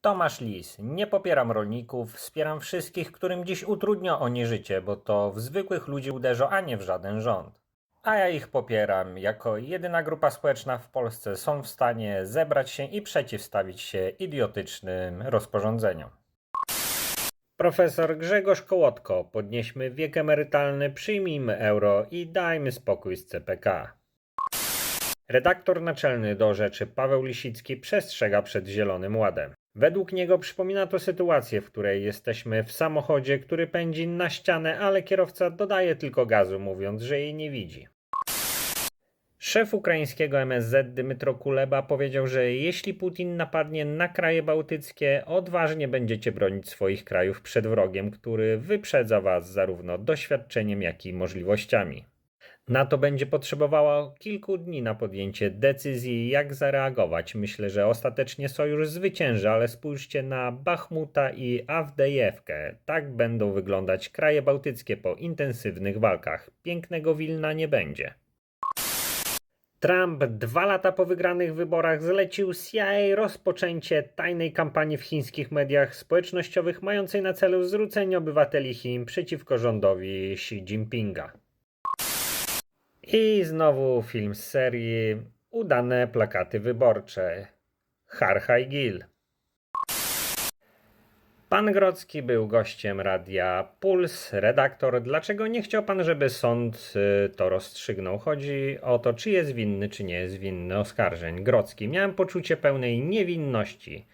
Tomasz Lis. Nie popieram rolników, wspieram wszystkich, którym dziś utrudnią oni życie, bo to w zwykłych ludzi uderzą, a nie w żaden rząd. A ja ich popieram. Jako jedyna grupa społeczna w Polsce są w stanie zebrać się i przeciwstawić się idiotycznym rozporządzeniom. Profesor Grzegorz Kołotko, podnieśmy wiek emerytalny, przyjmijmy euro i dajmy spokój z CPK. Redaktor naczelny do rzeczy Paweł Lisicki przestrzega przed Zielonym Ładem. Według niego przypomina to sytuację, w której jesteśmy w samochodzie, który pędzi na ścianę, ale kierowca dodaje tylko gazu, mówiąc, że jej nie widzi. Szef ukraińskiego MSZ Dmytro Kuleba powiedział, że jeśli Putin napadnie na kraje bałtyckie, odważnie będziecie bronić swoich krajów przed wrogiem, który wyprzedza was zarówno doświadczeniem, jak i możliwościami. NATO będzie potrzebowało kilku dni na podjęcie decyzji, jak zareagować. Myślę, że ostatecznie sojusz zwycięży, ale spójrzcie na Bachmuta i Awdejewkę. Tak będą wyglądać kraje bałtyckie po intensywnych walkach. Pięknego Wilna nie będzie. Trump dwa lata po wygranych wyborach zlecił CIA rozpoczęcie tajnej kampanii w chińskich mediach społecznościowych mającej na celu zwrócenie obywateli Chin przeciwko rządowi Xi Jinpinga. I znowu film z serii Udane plakaty wyborcze. Harhaj Gil. Pan Grodzki był gościem radia Puls, redaktor. Dlaczego nie chciał pan, żeby sąd y, to rozstrzygnął? Chodzi o to, czy jest winny, czy nie jest winny oskarżeń. Grodzki. Miałem poczucie pełnej niewinności.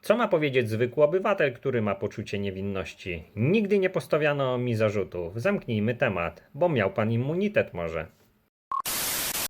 Co ma powiedzieć zwykły obywatel, który ma poczucie niewinności? Nigdy nie postawiano mi zarzutów. Zamknijmy temat, bo miał pan immunitet może.